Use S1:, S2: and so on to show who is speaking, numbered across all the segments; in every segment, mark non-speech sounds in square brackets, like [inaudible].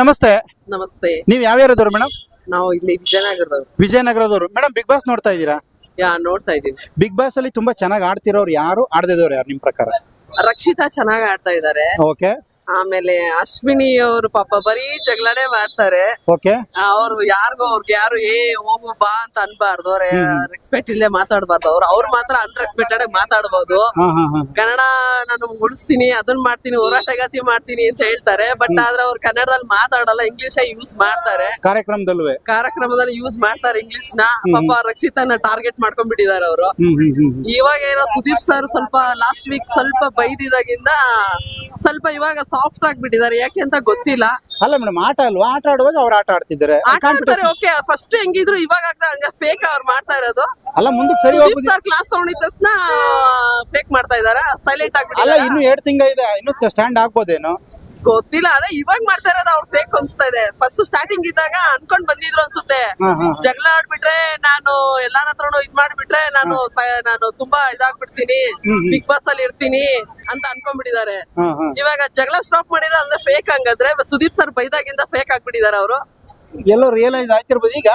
S1: ನಮಸ್ತೆ.
S2: ನಮಸ್ತೆ.
S1: ನೀವ್ ಯಾವ ಯಾರದವ್ರು ಮೇಡಮ್?
S2: ನಾವು ಇಲ್ಲಿ ವಿಜಯನಗರದವ್ರು.
S1: ವಿಜಯನಗರದವರು. ಮೇಡಮ್ ಬಿಗ್ ಬಾಸ್ ನೋಡ್ತಾ ಇದ್ದೀರಾ?
S2: ಯಾ ನೋಡ್ತಾ ಇದೀವಿ
S1: ಬಿಗ್ ಬಾಸ್ ಅಲ್ಲಿ ತುಂಬಾ ಚೆನ್ನಾಗಿ ಆಡ್ತಿರೋರು ಯಾರು? ಆಡದಿದವ್ರು ಯಾರು ನಿಮ್ ಪ್ರಕಾರ?
S2: ರಕ್ಷಿತಾ ಚೆನ್ನಾಗಿ ಆಡ್ತಾ ಇದಾರೆ.
S1: ಓಕೆ
S2: ಆಮೇಲೆ ಅಶ್ವಿನಿ ಅವರು ಪಾಪ ಬರೀ ಜಗಳನೆ ಮಾಡ್ತಾರೆ.
S1: ಓಕೆ
S2: ಅವ್ರು ಯಾರಿಗೋ ಅವ್ರಿಗೆ ಯಾರು ಏ ಹೋಗು ಬಾ ಅಂತ ಅನ್ಬಾರ್ದು. ಅವ್ರೆ ರೆಸ್ಪೆಕ್ಟ್ ಇಲ್ಲದೆ ಮಾತಾಡ್ಬಾರ್ದು. ಅವ್ರು ಅವ್ರು ಮಾತ್ರ ಅನ್ರೆಸ್ಪೆಕ್ಟೆಡ್ ಆಗಿ ಮಾತಾಡ್ಬೋದು. ಕನ್ನಡ ನಾನು ಉಳಿಸ್ತೀನಿ ಅದನ್ನ ಮಾಡ್ತೀನಿ ಹೋರಾಟಗಾತಿ ಮಾಡ್ತೀನಿ ಅಂತ ಹೇಳ್ತಾರೆ. ಬಟ್ ಆದ್ರೆ ಅವ್ರು ಕನ್ನಡದಲ್ಲಿ ಮಾತಾಡಲ್ಲ ಇಂಗ್ಲಿಷ್ ಯೂಸ್ ಮಾಡ್ತಾರೆ.
S1: ಕಾರ್ಯಕ್ರಮದಲ್ಲೂ
S2: ಕಾರ್ಯಕ್ರಮದಲ್ಲಿ ಯೂಸ್ ಮಾಡ್ತಾರೆ ಇಂಗ್ಲಿಷ್ನ. ಪಾಪ ರಕ್ಷಿತನ ಟಾರ್ಗೆಟ್ ಮಾಡ್ಕೊಂಡ್ಬಿಟ್ಟಿದ್ದಾರೆ ಅವರು. ಇವಾಗ ಏನೋ ಸುದೀಪ್ ಸರ್ ಸ್ವಲ್ಪ ಲಾಸ್ಟ್ ವೀಕ್ ಸ್ವಲ್ಪ ಬೈದಿದಾಗಿಂದ ಸ್ವಲ್ಪ ಇವಾಗ ಸಾಫ್ಟ್ ಆಗ್ಬಿಟ್ಟಿದ್ದಾರೆ. ಯಾಕೆ ಅಂತ ಗೊತ್ತಿಲ್ಲ.
S1: ಅಲ್ಲ ಮೇಡಮ್ ಆಟ ಅಲ್ವಾ? ಆಟ ಆಡುವಾಗ ಅವ್ರು ಆಟ ಆಡ್ತಿದ್ದಾರೆ.
S2: ಆಟ ಆಡ್ತಾರೆ ಓಕೆ ಫಸ್ಟ್ ಹೆಂಗಿದ್ರು ಇವಾಗ ಆಗ್ತಾ ಹಂಗ ಫೇಕ್ ಅವ್ರು ಮಾಡ್ತಾ ಇರೋದು.
S1: ಅಲ್ಲ ಮುಂದಕ್ಕೆ ಸರಿ
S2: ಸರ್ ಕ್ಲಾಸ್ ತಗೊಂಡಿದ ತಕ್ಷಣ ಫೇಕ್ ಮಾಡ್ತಾ ಇದಾರೆ. ಸೈಲೆಂಟ್
S1: ಅಲ್ಲ ಇನ್ನು ಎರಡು ತಿಂಗ ಇದೆ ಇನ್ನು ಸ್ಟ್ಯಾಂಡ್ ಆಗ್ಬೋದೇನೋ?
S2: ಗೊತ್ತಿಲ್ಲ. ಅದೇ ಇವಾಗ ಮಾಡ್ತಾ ಇರೋದು ಅವ್ರು ಫೇಕ್ ಅನ್ಸ್ತಾ ಇದೆ. ಫಸ್ಟ್ ಸ್ಟಾರ್ಟಿಂಗ್ ಇದ್ದಾಗ ಅನ್ಕೊಂಡ್ ಬಂದಿದ್ರು ಅನ್ಸುತ್ತೆ. ಜಗಳ ಆಡ್ಬಿಟ್ರೆ ನಾನು ಎಲ್ಲಾರ ಹತ್ರನು ಇದ್ ಮಾಡ್ಬಿಟ್ರೆ ನಾನು ನಾನು ತುಂಬಾ ಇದಾಗ್ಬಿಡ್ತೀನಿ. ಬಿಗ್ ಬಾಸ್ ಅಲ್ಲಿ ಇರ್ತೀನಿ ಅಂತ ಅನ್ಕೊಂಡ್ಬಿಟ್ಟಿದ್ದಾರೆ. ಇವಾಗ ಜಗಳ ಸ್ಟಾಪ್ ಮಾಡಿದ್ರೆ ಅಂದ್ರೆ ಫೇಕ್ ಹಂಗಂದ್ರೆ ಸುದೀಪ್ ಸರ್ ಬೈದಾಗಿಂದ ಫೇಕ್ ಆಗ್ಬಿಟ್ಟಿದ್ದಾರೆ ಅವರು.
S1: ಎಲ್ಲೋ ರಿಯಲೈಸ್ ಆಯ್ತಿರ್ಬೋದು ಈಗ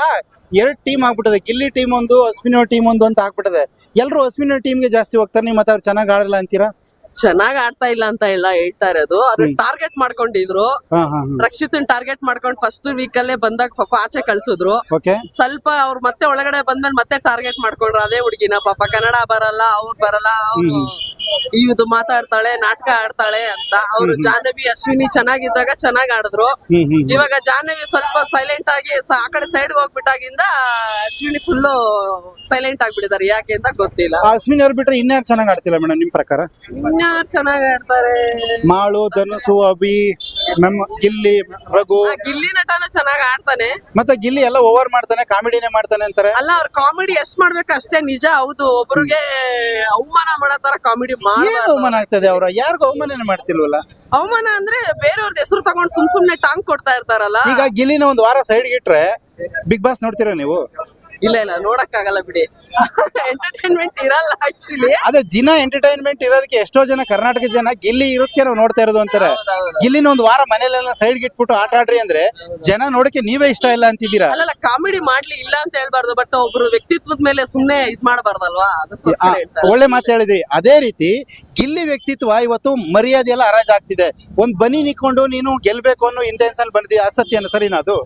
S1: ಎರಡ್ ಟೀಮ್ ಆಗ್ಬಿಟ್ಟದೆ. ಗಿಲ್ಲಿ ಟೀಮ್ ಒಂದು ಅಶ್ವಿನೋ ಟೀಮ್ ಒಂದು ಅಂತ ಆಗ್ಬಿಟ್ಟದೆ. ಎಲ್ರು ಟೀಮ್ ಟೀಮ್ಗೆ ಜಾಸ್ತಿ ಹೋಗ್ತಾರೆ. ನೀವು ಮತ್ತೆ ಅವ್ರು ಚೆನ್ನಾಗಿ ಆಡಲ್ಲ ಅಂತೀರಾ?
S2: ಚೆನ್ನಾಗ್ ಆಡ್ತಾ ಇಲ್ಲ ಅಂತ ಎಲ್ಲ ಹೇಳ್ತಾ ಇರೋದು. ಅವ್ರು ಟಾರ್ಗೆಟ್ ಮಾಡ್ಕೊಂಡಿದ್ರು. ರಕ್ಷಿತ್ ಟಾರ್ಗೆಟ್ ಮಾಡ್ಕೊಂಡು ಫಸ್ಟ್ ವೀಕ್ ಅಲ್ಲೇ ಬಂದಾಗ ಪಾಪ ಆಚೆ ಕಳ್ಸಿದ್ರು. ಸ್ವಲ್ಪ ಅವ್ರು ಮತ್ತೆ ಒಳಗಡೆ ಬಂದ್ಮೇಲೆ ಮತ್ತೆ ಟಾರ್ಗೆಟ್ ಮಾಡ್ಕೊಂಡ್ರು. ಅದೇ ಹುಡುಗಿನ ಪಾಪ. ಕನ್ನಡ ಬರಲ್ಲ ಅವ್ರು ಬರಲ್ಲ ಅವ್ರು ಇದು ಮಾತಾಡ್ತಾಳೆ ನಾಟಕ ಆಡ್ತಾಳೆ ಅಂತ. ಅವ್ರು ಜಾಹ್ನವಿ ಅಶ್ವಿನಿ ಚೆನ್ನಾಗಿದ್ದಾಗ ಚೆನ್ನಾಗ್ ಆಡಿದ್ರು. ಇವಾಗ ಜಾಹ್ನವಿ ಸ್ವಲ್ಪ ಸೈಲೆಂಟ್ ಆಗಿ ಆ ಕಡೆ ಸೈಡ್ ಹೋಗ್ಬಿಟ್ಟಾಗಿಂದ ಅಶ್ವಿನಿ ಫುಲ್ಲು ಸೈಲೆಂಟ್ ಆಗ್ಬಿಟ್ಟಿದ್ದಾರೆ. ಯಾಕೆ ಅಂತ ಗೊತ್ತಿಲ್ಲ.
S1: ಅಶ್ವಿನಿ ಅವ್ರು ಬಿಟ್ರೆ ಇನ್ಯಾರು ಚೆನ್ನಾಗಿ ಆಡ್ತಿಲ್ಲ ಮೇಡಮ್ ನಿಮ್ ಪ್ರಕಾರ?
S2: ಇನ್ಯಾರು ಚೆನ್ನಾಗ್ ಆಡ್ತಾರೆ?
S1: ಮಾಳು ಧನುಸು ಅಭಿ ಮೆಮ್ ಗಿಲ್ಲಿ ರಘು.
S2: ಗಿಲ್ಲಿ ನಟನ ಚೆನ್ನಾಗ್ ಆಡ್ತಾನೆ.
S1: ಮತ್ತೆ ಗಿಲ್ಲಿ ಎಲ್ಲ ಓವರ್ ಮಾಡ್ತಾನೆ ಕಾಮಿಡಿನೇ ಮಾಡ್ತಾನೆ ಅಂತಾರೆ.
S2: ಅಲ್ಲ ಅವ್ರ ಕಾಮಿಡಿ ಎಷ್ಟ್ ಮಾಡ್ಬೇಕು ಅಷ್ಟೇ ನಿಜ. ಹೌದು ಒಬ್ರಿಗೆ ಅವಮಾನ ಮಾಡೋ ತರ ಕಾಮಿಡಿ
S1: ಏನು ಅವಮಾನ ಆಗ್ತದೆ ಅವ್ರ? ಯಾರಿಗೂ ಅವಮಾನನೇ ಮಾಡ್ತಿಲ್ವಲ್ಲ?
S2: ಅವಮಾನ ಅಂದ್ರೆ ಬೇರೆಯವ್ರದ್ದು ಹೆಸರು ತಗೊಂಡ್ ಸುಮ್ ಸುಮ್ನೆ ಟಾಂಗ್ ಕೊಡ್ತಾ ಇರ್ತಾರಲ್ಲ.
S1: ಈಗ ಗಿಲ್ಲಿನ ಒಂದ್ ವಾರ ಸೈಡ್ ಇಟ್ರೆ ಬಿಗ್ ಬಾಸ್ ನೋಡ್ತೀರಾ ನೀವು?
S2: ಇಲ್ಲ ಇಲ್ಲ ನೋಡಕ್ ಆಗಲ್ಲ ಬಿಡಿ. ಎಂಟರ್ಟೈನ್ಮೆಂಟ್ ಇರಲ್ಲ ಆಕ್ಚುಲಿ
S1: ಅದೇ ದಿನ ಎಂಟರ್ಟೈನ್ಮೆಂಟ್ ಇರೋದಕ್ಕೆ ಎಷ್ಟೋ ಜನ ಕರ್ನಾಟಕ ಜನ ಗಿಲ್ಲಿ ಇರುತ್ತೆ ನಾವು ನೋಡ್ತಾ ಇರೋದು ಅಂತಾರೆ. ಗಿಲ್ಲಿನ ಒಂದ್ ವಾರ ಮನೇಲೆಲ್ಲ ಸೈಡ್ ಇಟ್ಬಿಟ್ಟು ಆಟ ಆಡ್ರಿ ಅಂದ್ರೆ ಜನ ನೋಡಕ್ಕೆ ನೀವೇ ಇಷ್ಟ ಇಲ್ಲ ಅಂತಿದ್ದೀರಾ?
S2: ಅಲ್ಲ ಕಾಮಿಡಿ ಮಾಡ್ಲಿ ಇಲ್ಲ ಅಂತ ಹೇಳ್ಬಾರ್ದು ಬಟ್ ಒಬ್ರು ವ್ಯಕ್ತಿತ್ವದ ಮೇಲೆ ಸುಮ್ನೆ ಇದ್ ಮಾಡಬಾರ್ದಲ್ವಾ?
S1: ಆ,
S2: ಅದಕ್ಕೋಸ್ಕರ ಹೇಳ್ತಾರೆ
S1: ಒಳ್ಳೆ ಮಾತು ಹೇಳಿದ್ರಿ ಅದೇ ರೀತಿ ಗಿಲ್ಲಿ ವ್ಯಕ್ತಿತ್ವ ಇವತ್ತು ಮರ್ಯಾದೆ ಎಲ್ಲ ಹರಾಜಾಗ್ತಿದೆ. ಒಂದ್ ಬನಿ ನಿಕ್ಕೊಂಡು ನೀನು ಗೆಲ್ಬೇಕು ಅನ್ನೋ ಇಂಟೆನ್ಷನ್ ಬಂದಿದೆ ಅಸತ್ಯನ ಸರಿನಾ ಅದು?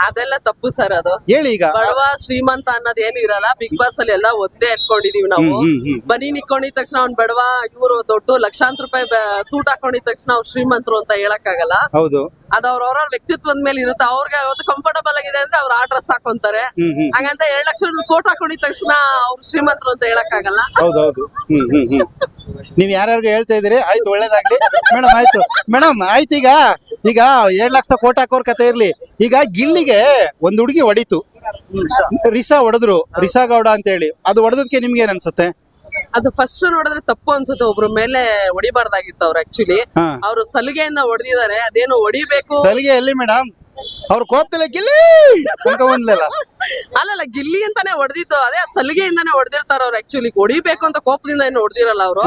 S2: ಅದೆಲ್ಲ ತಪ್ಪು ಸರ್ ಅದು.
S1: ಹೇಳಿ ಈಗ.
S2: ಬಡವ ಶ್ರೀಮಂತ ಅನ್ನೋದ್ ಏನು ಇರಲ್ಲ. ಬಿಗ್ ಬಾಸ್ ಅಲ್ಲಿ ಎಲ್ಲ ಒಂದೇ ಇಟ್ಕೊಂಡಿದೀವಿ ನಾವು. ಬನಿ. ನಿಕ್ಕೊಂಡಿದ ತಕ್ಷಣ ಅವ್ನ್ ಬಡವ ಇವರು ದೊಡ್ಡ ಲಕ್ಷಾಂತರ ರೂಪಾಯಿ ಸೂಟ್ ಹಾಕೊಂಡಿದ ತಕ್ಷಣ ಅವ್ರು ಶ್ರೀಮಂತರು ಅಂತ ಹೇಳಕ್ ಆಗಲ್ಲ
S1: ಹೌದು.
S2: ಅದು ಅವ್ರವ್ರ ವ್ಯಕ್ತಿತ್ವದ ಮೇಲೆ ಇರುತ್ತೆ. ಅವ್ರಿಗೆ ಅವತ್ತು ಕಂಫರ್ಟಬಲ್ ಆಗಿದೆ ಅಂದ್ರೆ ಅವ್ರ ಆ ಡ್ರೆಸ್ ಹಾಕೊಂತಾರೆ. ಹಾಗಂತ ಎರಡ್ ಲಕ್ಷ ಕೋಟ್ ಹಾಕೊಂಡಿದ ತಕ್ಷಣ ಅವ್ರು ಶ್ರೀಮಂತರು ಅಂತ ಹೇಳಕ್ ಆಗಲ್ಲ
S1: ಹೌದೌದು. ಹ್ಮ್ ಹ್ಮ್ ಹ್ಮ್. ನೀವ್ ಯಾರ್ಯಾರು ಹೇಳ್ತಾ ಇದೀರಿ ಆಯ್ತು ಒಳ್ಳೇದಾಗ್ಲಿ. ಮೇಡಮ್ ಆಯ್ತು. ಮೇಡಮ್ ಆಯ್ತು ಈಗ ಈಗ ಏಳ್ ಲಕ್ಷ ಕೋಟಿ ಹಾಕೋರ್ ಕತೆ ಇರ್ಲಿ. ಈಗ ಗಿಲ್ಲಿಗೆ ಒಂದ್ ಹುಡುಗಿ ಹೊಡಿತು. ರಿಸಾ ಹೊಡೆದ್ರು. ರಿಸಾ ಗೌಡ ಅಂತ ಹೇಳಿ. ಅದು ಹೊಡೆದಕ್ಕೆ ನಿಮ್ಗೆ ಏನ್ ಅನ್ಸುತ್ತೆ?
S2: ಅದು ಫಸ್ಟ್ ನೋಡಿದ್ರೆ ತಪ್ಪು ಅನ್ಸುತ್ತೆ. ಒಬ್ರು ಮೇಲೆ ಹೊಡಿಬಾರ್ದಾಗಿತ್ತು ಅವ್ರು ಆಕ್ಚುಲಿ ಅವರು ಸಲಿಗೆಯಿಂದ ಹೊಡೆದಿದ್ದಾರೆ. ಅದೇನು ಹೊಡಿಬೇಕು?
S1: ಸಲಿಗೆ ಎಲ್ಲಿ ಮೇಡಮ್ ಅವ್ರ ಕೋಪ್ತಿಲ್ಲ ಗಿಲ್ಲಿ! ಅಂತ ಒಂದ್ಲಲ್ಲ.
S2: ಅಲ್ಲಲ್ಲ ಗಿಲ್ಲಿ ಅಂತಾನೆ ಹೊಡೆದಿದ್ದು. ಅದೇ ಸಲಿಗೆಯಿಂದಾನೆ ಹೊಡೆದಿರ್ತಾರ ಅವ್ರು ಆಕ್ಚುಲಿ ಹೊಡಿಬೇಕು ಅಂತ ಕೋಪದಿಂದ ಏನು ಹೊಡೆದಿರಲ್ಲ ಅವರು.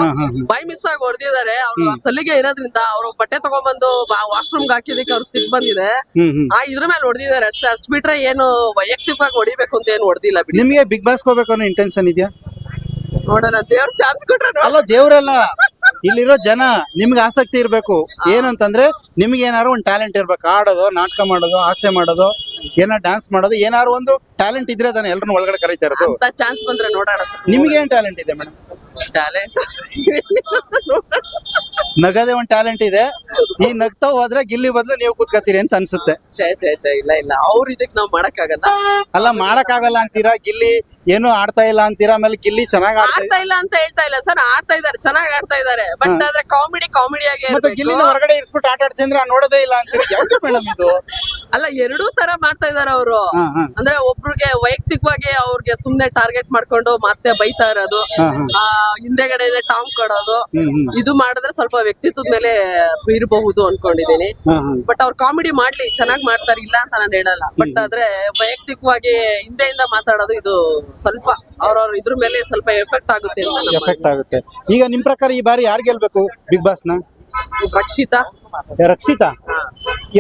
S2: ಬೈ ಮಿಸ್ ಆಗಿ ಹೊಡೆದಿದ್ದಾರೆ. ಅವ್ರು ಸಲಿಗೆ ಇರೋದ್ರಿಂದ ಅವ್ರು ಬಟ್ಟೆ ತಗೊಂಡ್ಬಂದು ವಾಶ್ರೂಮ್ ಹಾಕಿದಕ್ಕೆ ಅವ್ರು ಸಿಟ್ ಬಂದಿದೆ. ಆ ಇದ್ರ ಮೇಲೆ ಹೊಡೆದಿದ್ದಾರೆ. ಅಷ್ಟೇ ಅಷ್ಟ್ ಬಿಟ್ರೆ ಏನು ವೈಯಕ್ತಿಕವಾಗಿ ಹೊಡಿಬೇಕು ಅಂತ ಏನು ಹೊಡೆದಿಲ್ಲ ಬಿಡಿ.
S1: ನಿಮ್ಗೆ ಬಿಗ್ ಬಾಸ್ ಹೋಗ್ಬೇಕು ಅನ್ನೋ ಇಂಟೆನ್ಷನ್ ಇದೆಯಾ?
S2: ನೋಡೋಣ ದೇವ್ರ ಚಾನ್ಸ್ ಕೊಟ್ರೆ
S1: ಅಲ್ಲ ದೇವ್ರಲ್ಲ. ಇಲ್ಲಿರೋ ಜನ ನಿಮ್ಗೆ ಆಸಕ್ತಿ ಇರಬೇಕು. ಏನಂತಂದ್ರೆ ನಿಮ್ಗೆ ಏನಾರು ಒಂದು ಟ್ಯಾಲೆಂಟ್ ಇರ್ಬೇಕು. ಆಡೋದು ನಾಟಕ ಮಾಡೋದು ಹಾಸ್ಯ ಮಾಡೋದು ಏನಾರು ಡ್ಯಾನ್ಸ್ ಮಾಡೋದು ಏನಾರು ಒಂದು ಟ್ಯಾಲೆಂಟ್ ಇದ್ರೆ ಅದನ್ನ ಎಲ್ಲರೂ ಒಳಗಡೆ ಕರೀತಾ ಇರೋದು.
S2: ಚಾನ್ಸ್ ಬಂದ್ರೆ ನೋಡೋಣ
S1: ನಿಮ್ಗೆ ಏನ್ ಟ್ಯಾಲೆಂಟ್ ಇದೆ ಮೇಡಮ್
S2: ಟ್ಯಾಲೆಂಟ್ [laughs]
S1: ನಗದೇ ಒಂದ್ ಟ್ಯಾಲೆಂಟ್ ಇದೆ. ಈ ನಗ್ತಾ ಹೋದ್ರೆ ಗಿಲ್ಲಿ ಬದಲು ನೀವು ಕೂತ್ಕತ್ತೀರಿ ಅಂತ ಅನ್ಸುತ್ತೆ.
S2: ಛೇ ಛೇ ಛೇ ಇಲ್ಲ ಇಲ್ಲ. ಅವ್ರ ಇದಕ್ ನಾವ್ ಮಾಡಕ್ಕಾಗಲ್ಲ.
S1: ಅಲ್ಲ ಮಾಡಕ್ಕಾಗಲ್ಲ ಅಂತೀರಾ? ಗಿಲ್ಲಿ ಏನು ಆಡ್ತಾ ಇಲ್ಲ ಅಂತೀರಾ? ಆಮೇಲೆ ಗಿಲ್ಲಿ ಚೆನ್ನಾಗ್ ಆಡ್ತಾ
S2: ಆಡ್ತಾ ಇಲ್ಲ ಅಂತ ಹೇಳ್ತಾ ಇಲ್ಲ ಸರ್. ಆಡ್ತಾ ಇದಾರೆ ಚೆನ್ನಾಗಿ ಆಡ್ತಾ ಇದಾರೆ ಬಟ್ ಆದ್ರೆ ಕಾಮಿಡಿ ಕಾಮಿಡಿ ಆಗಿ
S1: ಮತ್ತೆ ಗಿಲ್ಲಿನ ಹೊರಗಡೆ ಇರ್ಸ್ಬಿಟ್ಟು ಆಟ ಆಡ್ಸಿ ಅಂದ್ರೆ ನೋಡೋದೇ ಇಲ್ಲ ಅಂತೀರಿ? ಯಾಕೆ ಮೇಡಮ್ ಇದು?
S2: ಅಲ್ಲ ಎರಡೂ ತರ ಮಾಡ್ತಾ ಇದಾರೆ ಅವರು.
S1: ಹಾ ಹಾ.
S2: ಅಂದ್ರೆ ಒಬ್ರಿಗೆ ವೈಯಕ್ತಿಕವಾಗಿ ಅವ್ರಿಗೆ ಸುಮ್ನೆ ಟಾರ್ಗೆಟ್ ಮಾಡ್ಕೊಂಡು ಮತ್ತೆ ಬೈತಾ ಇರೋದು.
S1: ಹಾ, ಹಾ.
S2: ಆ ಹಿಂದೆಗಡೆ ಟಾಂಗ್ ಕೊಡೋದು. ಇದು ಮಾಡಿದ್ರೆ ಸ್ವಲ್ಪ ವ್ಯಕ್ತಿತ್ವದ ಮೇಲೆ ಇರಬಹುದು ಅನ್ಕೊಂಡಿದೀನಿ ಬಟ್ ಅವ್ರ ಕಾಮಿಡಿ ಮಾಡ್ಲಿ ಚೆನ್ನಾಗಿ ಮಾಡ್ತಾರೆ ಇಲ್ಲ ಅಂತ ನಾನು ಹೇಳಲ್ಲ. ಬಟ್ ಆದ್ರೆ ವೈಯಕ್ತಿಕವಾಗಿ ಹಿಂದೆಯಿಂದ ಮಾತಾಡೋದು ಇದು ಸ್ವಲ್ಪ ಅವ್ರವ್ರ ಇದ್ರ ಮೇಲೆ ಸ್ವಲ್ಪ ಎಫೆಕ್ಟ್ ಆಗುತ್ತೆ ಅಂತ ನಮ್ಮ
S1: ಎಫೆಕ್ಟ್ ಆಗುತ್ತೆ. ಈಗ ನಿಮ್ ಪ್ರಕಾರ ಈ ಬಾರಿ ಯಾರು ಗೆಲ್ಬೇಕು ಬಿಗ್ ಬಾಸ್ನ?
S2: ರಕ್ಷಿತಾ.
S1: ರಕ್ಷಿತಾ?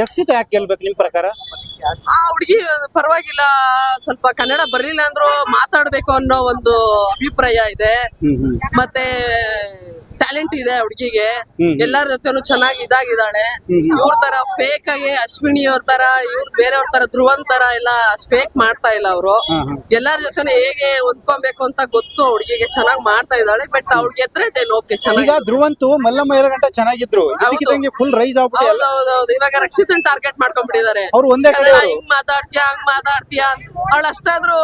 S1: ರಕ್ಷಿತಾ ಯಾಕೆ ಗೆಲ್ಬೇಕು ನಿಮ್ ಪ್ರಕಾರ?
S2: ಆ ಹುಡುಗಿ ಪರವಾಗಿಲ್ಲ ಸ್ವಲ್ಪ ಕನ್ನಡ ಬರ್ಲಿಲ್ಲ ಅಂದ್ರೂ ಮಾತಾಡ್ಬೇಕು ಅನ್ನೋ ಒಂದು ಅಭಿಪ್ರಾಯ ಇದೆ. ಮತ್ತೆ ಟ್ಯಾಲೆಂಟ್ ಇದೆ ಹುಡುಗಿಗೆ. ಎಲ್ಲರ ಜೊತೆನು ಚೆನ್ನಾಗಿ ಇದಾಗಿದ್ದಾಳೆ. ಇವ್ರ ತರ ಫೇಕ್ ಆಗಿ ಅಶ್ವಿನಿ ಅವ್ರ ತರ ಇವ್ರ ಬೇರೆಯವ್ರ ತರ ಧ್ರುವನ್ ತರ ಎಲ್ಲ ಫೇಕ್ ಮಾಡ್ತಾ ಇಲ್ಲ ಅವರು. ಎಲ್ಲರ ಜೊತೆನೆ ಹೇಗೆ ಹೊಂದ್ಕೊಬೇಕು ಅಂತ ಗೊತ್ತು ಹುಡುಗಿಗೆ ಚೆನ್ನಾಗಿ ಮಾಡ್ತಾ ಇದ್ದಾಳೆ ಬಟ್ ಅವ್ಳಿಗೆ ಎದ್ರೆ ಓಕೆ
S1: ಈಗ
S2: ಚೆನ್ನಾಗಿ
S1: ಧ್ರುವಂತು ಮಲ್ಲಮ್ಮ ಗಂಟ ಚೆನ್ನಾಗಿದ್ರು. ಇದಕ್ಕಿದಂಗೆ ಫುಲ್ ರೈಸ್ ಆಗ್ಬಿಟ್ಟು
S2: ಹೌದೌದೌದು. ಇವಾಗ ರಕ್ಷಿತನ್ ಟಾರ್ಗೆಟ್ ಮಾಡ್ಕೊಂಡ್ಬಿಟ್ಟಿದ್ದಾರೆ.
S1: ಅವ್ರು ಒಂದೇ ಕಡೆ
S2: ಹಿಂಗ್ ಮಾತಾಡ್ತೀಯ ಹಂಗ್ ಮಾತಾಡ್ತೀಯ? ಅವಳು ಅಷ್ಟಾದ್ರೂ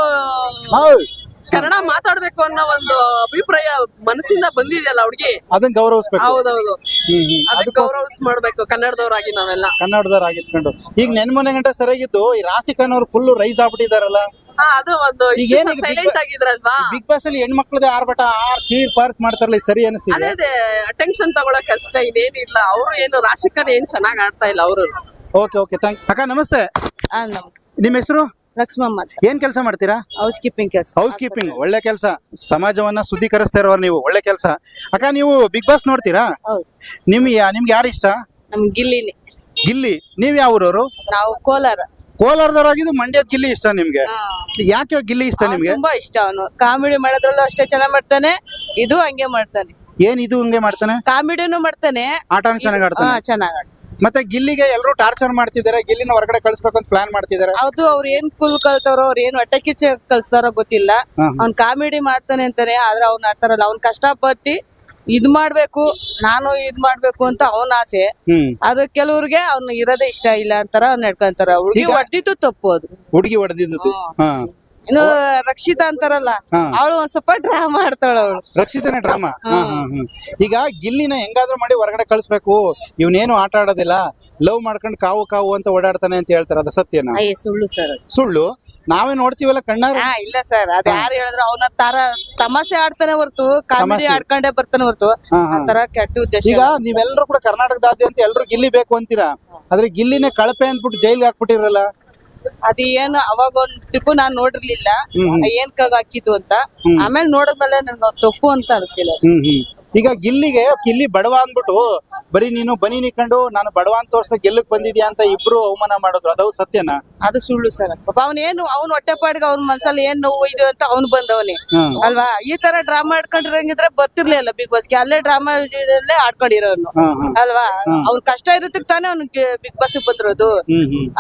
S1: ಹೌದ್.
S2: ಕನ್ನಡ ಮಾತಾಡ್ಬೇಕು ಅನ್ನೋ ಒಂದು ಅಭಿಪ್ರಾಯ ಮನಸ್ಸಿಂದ ಬಂದಿದೆಯಲ್ಲ ಹುಡುಗಿ?
S1: ಅದನ್ನ ಗೌರವಿಸ್ಬೇಕು.
S2: ಹೌದೌದು. ಅದಕ್ಕೆ ಗೌರವಿಸ್ ಮಾಡ್ಬೇಕು ಕನ್ನಡದವ್ರಾಗಿ ನಾವೆಲ್ಲ.
S1: ಕನ್ನಡದವ್ರು ಆಗಿತ್ಕೊಂಡು ಈಗ ನೆನ್ಮೊನೆ ಗಂಟೆ ಸರಿಯಾಗಿದ್ದು ಈ ರಾಶಿ ಅವ್ರು ಫುಲ್ ರೈಸ್ ಆಗ್ಬಿಟ್ಟಿದಾರಲ್ಲ.
S2: ಹಾ ಅದು ಒಂದು
S1: ಈಗ Big
S2: ಸೈಲೆಂಟ್
S1: Ba-
S2: ಆಗಿದ್ರಲ್ವಾ?
S1: ಬಿಗ್ ಬಾಸ್ ಅಲ್ಲಿ ಹೆಣ್ಮಕ್ಳದೇ ಆರ್ಭಟ ಆರ್ ಸೀರ್ ಪಾರ್ಕ್ ಮಾಡ್ತಾರಲ್ಲ ಇದು ಸರಿ ಅನಿಸ್ತಿದೆ
S2: ಅದೇ ಅದೇ ಅಟೆನ್ಷನ್ ತಗೊಳಕ್ ಅಷ್ಟೇ ಇನ್ನೇನಿಲ್ಲ ಅವರು ಏನು ರಾಶಿಕನ್ ಏನ್ ಚೆನ್ನಾಗ್ ಆಡ್ತಾ ಇಲ್ಲ ಅವರು.
S1: ಓಕೆ ಓಕೆ ಥ್ಯಾಂಕ್ ಅಕ್ಕ ನಮಸ್ತೆ.
S3: ಆ, ನಮ್
S1: ನಿಮ್ಮ ಹೆಸರು?
S3: ಲಕ್ಷ್ಮಮ್ಮ ಅಂತ
S1: ಏನ್ ಕೆಲಸ ಮಾಡ್ತೀರಾ?
S3: ಹೌಸ್ ಕೀಪಿಂಗ್ ಕೆಲಸ.
S1: ಹೌಸ್ ಕೀಪಿಂಗ್ ಒಳ್ಳೆ ಕೆಲಸ. ಸಮಾಜವನ್ನ ಶುದ್ಧೀಕರಿಸ್ತಾ ಇರೋರು ನೀವು ಒಳ್ಳೆ ಕೆಲಸ. ಅಕ್ಕ ನೀವು ಬಿಗ್ ಬಾಸ್ ನೋಡ್ತೀರಾ?
S3: ಹೌದು.
S1: ನಿಮ್ಗೆ ಯಾರು ಇಷ್ಟ?
S3: ನಮ್ ಗಿಲ್ಲಿನಿ.
S1: ಗಿಲ್ಲಿ. ನೀವ್ ಯಾವ ಊರವರು?
S3: ನಾವು ಕೋಲಾರ.
S1: ಕೋಲಾರದವರಾಗಿದ್ದು ಮಂಡ್ಯದ ಗಿಲ್ಲಿ ಇಷ್ಟ ನಿಮ್ಗೆ. ಯಾಕೆ ಗಿಲ್ಲಿ ಇಷ್ಟ
S3: ಅವ್ನು
S1: ನಿಮ್ಗೆ?
S3: ತುಂಬಾ ಇಷ್ಟ ಅವನು. ಕಾಮಿಡಿ ಮಾಡೋದ್ರಲ್ಲೂ ಅಷ್ಟೇ ಚೆನ್ನಾಗ್ ಮಾಡ್ತಾನೆ ಇದು ಹಂಗೆ ಮಾಡ್ತಾನೆ.
S1: ಏನ್ ಇದು ಹಂಗೆ ಮಾಡ್ತಾನೆ?
S3: ಕಾಮಿಡಿನೂ ಮಾಡ್ತಾನೆ.
S1: ಆಟನ ಚೆನ್ನಾಗ್
S3: ಹಾ
S1: ಆಡ್ತಾನೆ
S3: ಚೆನ್ನಾಗ್ ಆಡ್ತಾನೆ.
S1: ಮತ್ತೆ ಗಿಲ್ಲಿಗೆ ಎಲ್ಲರೂ ಟಾರ್ಚರ್ ಮಾಡ್ತಿದ್ದಾರೆ ಗಿಲ್ಲಿನ ಹೊರಗಡೆ ಕಳ್ಸ್ಬೇಕು ಅಂತ ಪ್ಲಾನ್ ಮಾಡ್ತಿದ್ದಾರೆ.
S3: ಅದು ಅವ್ರು ಏನ್ ಕುಲ್ ಕಲ್ತಾರೋ ಅವ್ರ ಏನ್ ಹೊಟ್ಟೆ ಕಿಚ್ಚ ಕಲ್ಸ್ತಾರೋ ಗೊತ್ತಿಲ್ಲ. ಅವ್ನ್ ಕಾಮಿಡಿ ಮಾಡ್ತಾನೆ ಅಂತಾನೆ ಆದ್ರೆ ಅವ್ನ ಆತರ ಅವ್ನ್ ಕಷ್ಟಪಟ್ಟು ಇದ್ ಮಾಡ್ಬೇಕು ನಾನು ಇದ್ ಮಾಡ್ಬೇಕು ಅಂತ ಅವನ ಆಸೆ. ಆದ್ರೆ ಕೆಲವ್ರಿಗೆ ಅವ್ನ ಇರೋದೇ ಇಷ್ಟ ಇಲ್ಲ ಅಂತಾರ ನಡ್ಕೊಂತಾರ. ಹುಡುಗಿ ಹೊಡೆದಿದ್ದು ತಪ್ಪು ಅದು.
S1: ಹುಡುಗಿ ಹೊಡೆದಿದ್ದು
S3: ಇನ್ನು ರಕ್ಷಿತಾ ಅಂತಾರಲ್ಲ. ಅವಳು ಒಂದ್ ಸ್ವಲ್ಪ ಡ್ರಾ ಮಾಡ್ತಾಳ ಅವಳು.
S1: ರಕ್ಷಿತನೇ ಡ್ರಾಮಾ? ಈಗ ಗಿಲ್ಲಿನ ಹೆಂಗಾದ್ರೂ ಮಾಡಿ ಹೊರಗಡೆ ಕಳಿಸ್ಬೇಕು. ಇವನೇನು ಆಟ ಆಡೋದಿಲ್ಲ. ಲವ್ ಮಾಡ್ಕೊಂಡು ಕಾವು ಕಾವು ಅಂತ ಓಡಾಡ್ತಾನೆ ಅಂತ ಹೇಳ್ತಾರೆ. ಅದ ಸತ್ಯನ
S3: ಅಯ್ಯ ಸುಳ್ಳು ಸರ್
S1: ಸುಳ್ಳು? ನಾವೇ ನೋಡ್ತೀವಲ್ಲ ಕಣ್ಣಾರ?
S3: ಹಾ ಇಲ್ಲ ಸರ್. ಅದ್ ಯಾರು ಹೇಳಿದ್ರು ಅವನ ತರ ತಮಾಷೆ ಆಡ್ತಾನೆ ಹೊರ್ತು ಕಾಮಿಡಿ ಆಡ್ಕೊಂಡೆ ಬರ್ತಾನೆ ಹೊರ್ತು. ಆತರ ಕೆಟ್ಟ ಉದ್ದೇಶ
S1: ಈಗ ನೀವೆಲ್ಲರೂ ಕೂಡ ಕರ್ನಾಟಕದಾದ್ಯಂತ ಎಲ್ರು ಗಿಲ್ಲಿ ಬೇಕು ಅಂತೀರಾ? ಆದ್ರೆ ಗಿಲ್ಲಿನೇ ಕಳಪೆ ಅಂದ್ಬಿಟ್ಟು ಜೈಲ್ಗೆ ಹಾಕ್ಬಿಟ್ಟಿರಲ್ಲ.
S3: ಅದ್ ಏನು ಅವಾಗ ಒಂದ್ ಟ್ರಿಪ್ ನಾನ್ ನೋಡಿರ್ಲಿಲ್ಲ. ಏನ್ ಕಗ್ ಹಾಕಿದ್ದು ಅಂತ. ಆಮೇಲೆ ನೋಡಿದ್ಮೇಲೆ ನನ್ಗೆ ತಪ್ಪು ಅಂತ ಅನ್ಸಿಲ್ಲ.
S1: ಹ್ಮ್ ಹ್ಮ್. ಈಗ ಗಿಲ್ಲಿಗೆ ಗಿಲ್ಲಿ ಬಡವ ಅಂದ್ಬಿಟ್ಟು ಬರೀ ನೀನು ಬನಿ ನಿಕ್ಕೊಂಡು ನಾನು ಬಡವ ಅಂತ ತೋರ್ಸ ಗೆಲ್ಲಕ್ ಬಂದಿದ್ಯಾ ಅಂತ ಇಬ್ರು ಅವಮಾನ ಮಾಡಿದ್ರು. ಅದು ಸತ್ಯನಾ?
S3: ಅದು ಸುಳ್ಳು ಸರ್. ಪಾಪ ಅವನೇನು ಅವ್ನ ಹೊಟ್ಟೆ ಪಾಡಿಗೆ ಅವ್ನ ಮನ್ಸಲ್ಲಿ ಏನ್ ನೋವು ಇದು ಅಂತ ಅವ್ನು ಬಂದವನೇ. ಅಲ್ವಾ? ಈ ತರ ಡ್ರಾಮಾ ಆಡ್ಕೊಂಡಿರಂಗಿದ್ರೆ ಬರ್ತಿರ್ಲಿಲ್ಲ ಬಿಗ್ ಬಾಸ್ಗೆ ಅಲ್ಲೇ ಡ್ರಾಮಾ ಆಡ್ಕೊಂಡಿರೋನು. ಅಲ್ವಾ? ಅವ್ನ ಕಷ್ಟ ಇರೋದಕ್ಕೆ ತಾನೇ ಅವ್ನಿಗೆ ಬಿಗ್ ಬಾಸ್ ಬಂದಿರೋದು.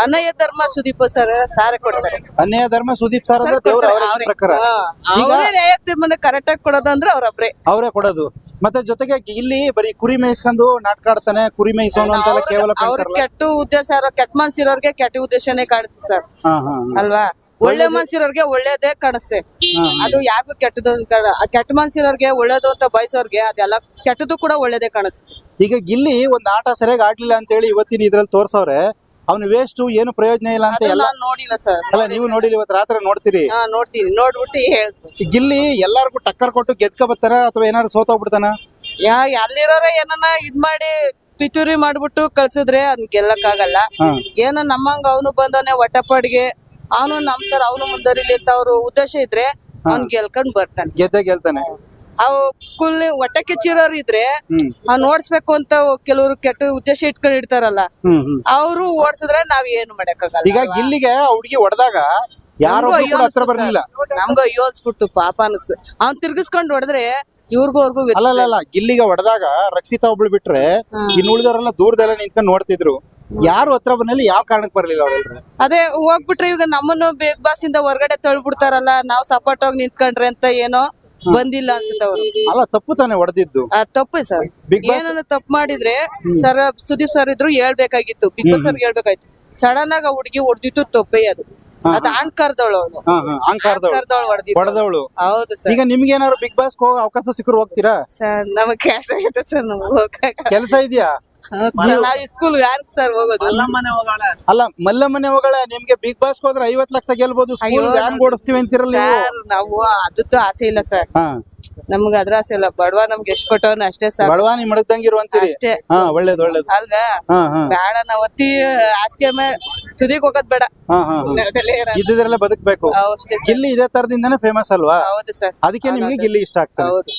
S3: ಅನಯ್ಯ ಧರ್ಮ ಸುದೀಪ್ ಸರ್ ಸಾರ ಕೊಡ್ತಾರೆ.
S1: ಅನ್ಯಾಯ ಧರ್ಮ ಸುದೀಪ್ ಸರ್ ಅವರ
S3: ನ್ಯಾಯ ತೀರ್ಮಾನ ಕರೆಕ್ಟ್ ಆಗಿ ಕೊಡೋದಂದ್ರೆ ಅವ್ರೊಬ್ರೆ.
S1: ಅವರೇ ಕೊಡೋದು. ಮತ್ತೆ ಜೊತೆಗೆ ಇಲ್ಲಿ ಬರೀ ಕುರಿ ಮೇಯಿಸ್ಕೊಂಡು ನಾಟಕ ಆಡ್ತಾನೆ ಕುರಿ ಮೇಯಿಸೋನು ಅಂತ ಕೇವಲ
S3: ಅವ್ರ ಕೆಟ್ಟ ಉದ್ದೇಶ ಕೆಟ್ಟ ಮನ್ಸಿರೋರ್ಗೆ ಕೆಟ್ಟ ಉದ್ದೇಶನೇ ಕಾಣುತ್ತೆ ಸರ್.
S1: ಹಾ ಹಾ ಹಾ.
S3: ಅಲ್ವಾ? ಒಳ್ಳೆ ಮನ್ಸಿರೋರ್ಗೆ ಒಳ್ಳೇದೇ ಕಾಣಿಸ್ತೆ. ಅದು ಯಾರಿಗೂ ಕೆಟ್ಟದ್ ಕೆಟ್ಟ ಮನ್ಸಿರೋರ್ಗೆ ಒಳ್ಳೇದು ಅಂತ ಬಯಸೋರ್ಗೆ ಅದೆಲ್ಲ ಕೆಟ್ಟದು ಕೂಡ ಒಳ್ಳೇದೇ ಕಾಣಿಸ್ತದೆ
S1: ಈಗ ಗಿಲ್ಲಿ ಒಂದ್ ಆಟ ಸರಿಯಾಗಿ ಆಡ್ಲಿಲ್ಲ ಅಂತ ಹೇಳಿ ಇವತ್ತಿನ ಇದ್ರಲ್ಲಿ ತೋರ್ಸವ್ರೆ. ಅವ್ನು ವೇಸ್ಟ್ ಏನು ಪ್ರಯೋಜನ ಇಲ್ಲ ಅಂತ ಎಲ್ಲ
S3: ನೋಡಿಲ್ಲ ಸರ್.
S1: ಅಲ್ಲ ನೀವು ನೋಡಿಲ್ಲ ಇವತ್ತು ರಾತ್ರಿ ನೋಡ್ತೀರಿ.
S3: ಹಾ ನೋಡ್ತೀನಿ. ನೋಡ್ಬಿಟ್ಟು ಹೇಳ್ತೀನಿ.
S1: ಗಿಲ್ಲಿ ಎಲ್ಲಾರ್ಗು ಟಕ್ಕರ್ ಕೊಟ್ಟು ಗೆದ್ಕ ಬರ್ತಾರ ಅಥವಾ ಏನಾರು ಸೋತೋಗ್ಬಿಡ್ತಾನ?
S3: ಯಾ ಅಲ್ಲಿರೋರ ಏನನ್ನ ಇದ್ ಮಾಡಿ ಪಿತೂರಿ ಮಾಡ್ಬಿಟ್ಟು ಕಳ್ಸಿದ್ರೆ ಅದ್ ಗೆಲ್ಲಕ್ಕಾಗಲ್ಲ.
S1: ಆಗಲ್ಲ
S3: ಏನೋ ನಮ್ಮಂಗ ಅವನು ಬಂದವನೆ ಒಟ್ಟಪಾಡ್ಗೆ ಅವನು ನಮ್ ತರ ಅವನು ಮುಂದರಿಲಿ ಅಂತ ಅವ್ರ ಉದ್ದೇಶ ಇದ್ರೆ ಅವ್ನ್ ಗೆಲ್ಕೊಂಡ್ ಬರ್ತಾನೆ.
S1: ಗೆದ್ದೆ ಗೆಲ್ತಾನೆ.
S3: ಅವ್ ಕುಲ್ ಹೊಟ್ಟೆ ಕಿಚ್ಚಿರೋರು ಇದ್ರೆ ಅವ್ನ್ ಓಡಿಸ್ಬೇಕು ಅಂತ ಕೆಲವ್ರು ಕೆಟ್ಟ ಉದ್ದೇಶ ಇಟ್ಕೊಂಡ್ ಇಡ್ತಾರಲ್ಲ ಅವರು ಓಡಿಸಿದ್ರೆ ನಾವ್ ಏನು ಮಾಡಕ್ಕಾಗಲ್ಲ
S1: ಈಗ ಗಿಲ್ಲಿಗೆ ಹುಡುಗಿ ಹೊಡೆದಾಗ ಯಾರು.
S3: ನಮ್ಗೂ ಅಯ್ಯೋ ಅನ್ಸ್ಬಿಟ್ಟು ಪಾಪ ಅನಿಸ್ತು. ಅವ್ನ್ ತಿರ್ಗಿಸ್ಕೊಂಡ್ ಹೊಡೆದ್ರೆ ಇವ್ರಿಗೂ ಅವ್ರಿಗೂ
S1: ಅಲ್ಲ ಅಲ್ಲ ಅಲ್ಲ. ಗಿಲ್ಲಿಗೆ ಹೊಡೆದಾಗ ರಕ್ಷಿತಾ ಒಬ್ಳು ಬಿಟ್ರೆ. ಇನ್ನು ಉಳಿದವರೆಲ್ಲ ದೂರದೆಲ್ಲ ನಿಂತ್ಕೊಂಡು ನೋಡ್ತಿದ್ರು. ಯಾರು ಹತ್ರ ಬಂದಲ್ಲಿ ಯಾವ ಕಾರಣಕ್ಕೆ ಬರಲಿಲ್ಲ ಅವ್ರೆಲ್ರು?
S3: ಅದೇ ಹೋಗ್ಬಿಟ್ರೆ ಈಗ ನಮ್ಮನ್ನು ಬಿಗ್ ಬಾಸ್ ಇಂದ ಹೊರಗಡೆ ತಳ್ಬಿಡ್ತಾರಲ್ಲ ನಾವ್ ಸಪೋರ್ಟ್ ಹೋಗಿ ನಿಂತ್ಕೊಂಡ್ರೆ ಅಂತ ಏನೋ ಬಂದಿಲ್ಲ ಅನ್ಸುತ್ತೆ ಅವರು.
S1: ಅಲ್ಲ ತಪ್ಪು ತಾನೇ ಹೊಡೆದಿದ್ದು.
S3: ತಪ್ಪು ಸರ್.
S1: ಬಿಗ್ ಬಾಸ್
S3: ಏನನ್ನ ತಪ್ಪು ಮಾಡಿದ್ರೆ ಸರ್ ಸುದೀಪ್ ಸರ್ ಇದ್ರು ಹೇಳ್ಬೇಕಾಗಿತ್ತು. ಬಿಗ್ ಬಾಸ್ ಸರ್ ಹೇಳ್ಬೇಕಾಯ್ತು ಸಡನ್ ಆಗಿ ಹುಡುಗಿ ಹೊಡೆದಿತ್ತು ತಪ್ಪೇ ಅದು. ಅದ್ ಆಣ್ ಕರ್ದವಳು ಅವಳು.
S1: ಹಾ ಹಾ ಅಂಕಾರ್ದವಳು.
S3: ಕರ್ದವಳು
S1: ಹೊಡೆದವಳು
S3: ಹೌದು ಸರ್.
S1: ಈಗ ನಿಮ್ಗೆ ಏನಾದ್ರು ಬಿಗ್ ಬಾಸ್ ಹೋಗೋ ಅವಕಾಶ ಸಿಕ್ಕರು ಹೋಗ್ತೀರಾ?
S3: ಸರ್ ನಮಗ್ ಕೆಲಸ ಐತೆ ಸರ್ ನಮ್ಗೆ
S1: ಕೆಲಸ ಇದೆಯಾ?
S3: ನಾವ್ ಸ್ಕೂಲ್ ಯಾರು ಸರ್ ಹೋಗೋದು?
S1: ಅಲ್ಲ ಮಲ್ಲಮ್ಮನೆ ಹೋಗಳ ನಿಮ್ಗೆ ಬಿಗ್ ಬಾಸ್ ಹೋದ್ರೆ ಐವತ್ ಲಕ್ಷ ಗೆಲ್ಬಹುದು ವ್ಯಾನ್ ಓಡಿಸ್ತೀವಿ ಅಂತಿರಲ್ಲ ನೀವು?
S3: ಸರ್ ನಾವು ಅದದ್ದು ಆಸೆ ಇಲ್ಲ ಸರ್.
S1: ಹಾ.
S3: ನಮ್ಗೆ ಅದ್ರ ಆಸೆ ಇಲ್ಲ. ಬಡವ ನಮ್ಗೆ ಎಷ್ಟ್ ಕೊಟ್ಟವನ ಅಷ್ಟೇ ಸಾಕು.
S1: ಬಡವಾನಿ ಮಡಗ್ದಂಗಿರು ಅಂತೀರಿ
S3: ಅಷ್ಟೇ.
S1: ಹಾ ಒಳ್ಳೇದು ಒಳ್ಳೇದು.
S3: ಅಲ್ವಾ?
S1: ಹಾ ಹಾ.
S3: ಬೇಡ ನಾವ್ ಒತ್ತಿ ಹಾಸಿಗೆ ಮೇಲೆ ತುದಿಗ್ ಹೋಗೋದ್ ಬೇಡ.
S1: ಹಾ ಹಾ ಹಾ.
S3: ನೆಲದಲ್ಲೇ ಇರೋಣ.
S1: ಇದ್ದಿದ್ರಲ್ಲೇ ಬದುಕ್ಬೇಕು.
S3: ಅಷ್ಟೇ
S1: ಇದೆ ಇದೇ ತರದಿಂದಾನೇ ಫೇಮಸ್ ಅಲ್ವಾ?
S3: ಹೌದು ಸರ್.
S1: ಅದಕ್ಕೆ ನಿಮ್ಗೆ ಇಲ್ಲಿ ಇಷ್ಟ ಆಗ್ತದೆ.
S3: ಹೌದು.